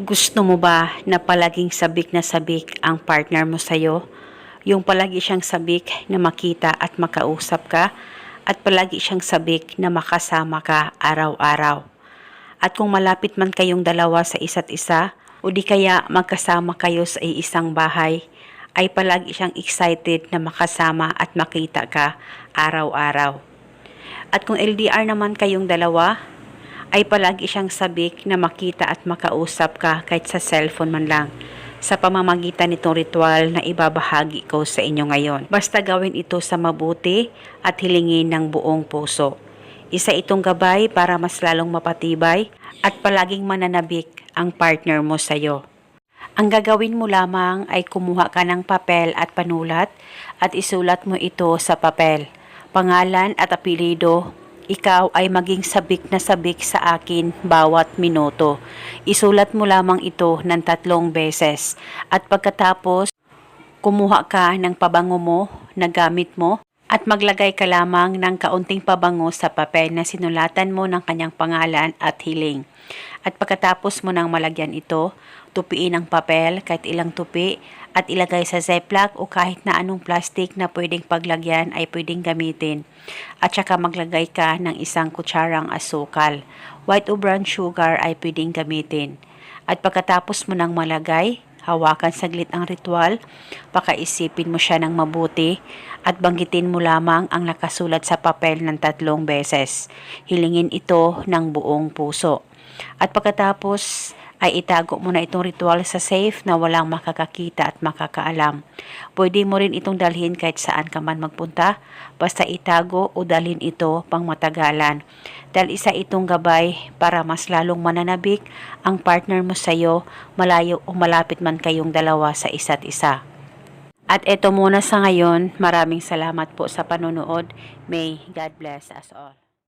Gusto mo ba na palaging sabik na sabik ang partner mo sa'yo? Yung palagi siyang sabik na makita at makausap ka at palagi siyang sabik na makasama ka araw-araw. At kung malapit man kayong dalawa sa isa't isa o di kaya magkasama kayo sa isang bahay, ay palagi siyang excited na makasama at makita ka araw-araw. At kung LDR naman kayong dalawa, ay palagi siyang sabik na makita at makausap ka kahit sa cellphone man lang sa pamamagitan nitong ritual na ibabahagi ko sa inyo ngayon. Basta gawin ito sa mabuti at hilingin ng buong puso. Isa itong gabay para mas lalong mapatibay at palaging mananabik ang partner mo sa'yo. Ang gagawin mo lamang ay kumuha ka ng papel at panulat at isulat mo ito sa papel. Pangalan at apelido, ikaw ay maging sabik na sabik sa akin bawat minuto. Isulat mo lamang ito ng tatlong beses at pagkatapos kumuha ka ng pabango mo na gamit mo at maglagay ka lamang ng kaunting pabango sa papel na sinulatan mo ng kanyang pangalan at hiling. At pagkatapos mo nang malagyan ito, tupiin ang papel kahit ilang tupi at ilagay sa ziplock o kahit na anong plastic na pwedeng paglagyan ay pwedeng gamitin. At saka maglagay ka ng isang kutsarang asukal. White o brown sugar ay pwedeng gamitin. At pagkatapos mo nang malagay, hawakan saglit ang ritual, pakaisipin mo siya ng mabuti at banggitin mo lamang ang nakasulat sa papel ng tatlong beses. Hilingin ito ng buong puso. At pagkatapos ay itago mo na itong ritual sa safe na walang makakakita at makakaalam. Pwede mo rin itong dalhin kahit saan ka man magpunta, basta itago o dalhin ito pang matagalan. Dahil isa itong gabay para mas lalong mananabik ang partner mo sa iyo, malayo o malapit man kayong dalawa sa isa't isa. At eto muna sa ngayon, maraming salamat po sa panonood. May God bless us all.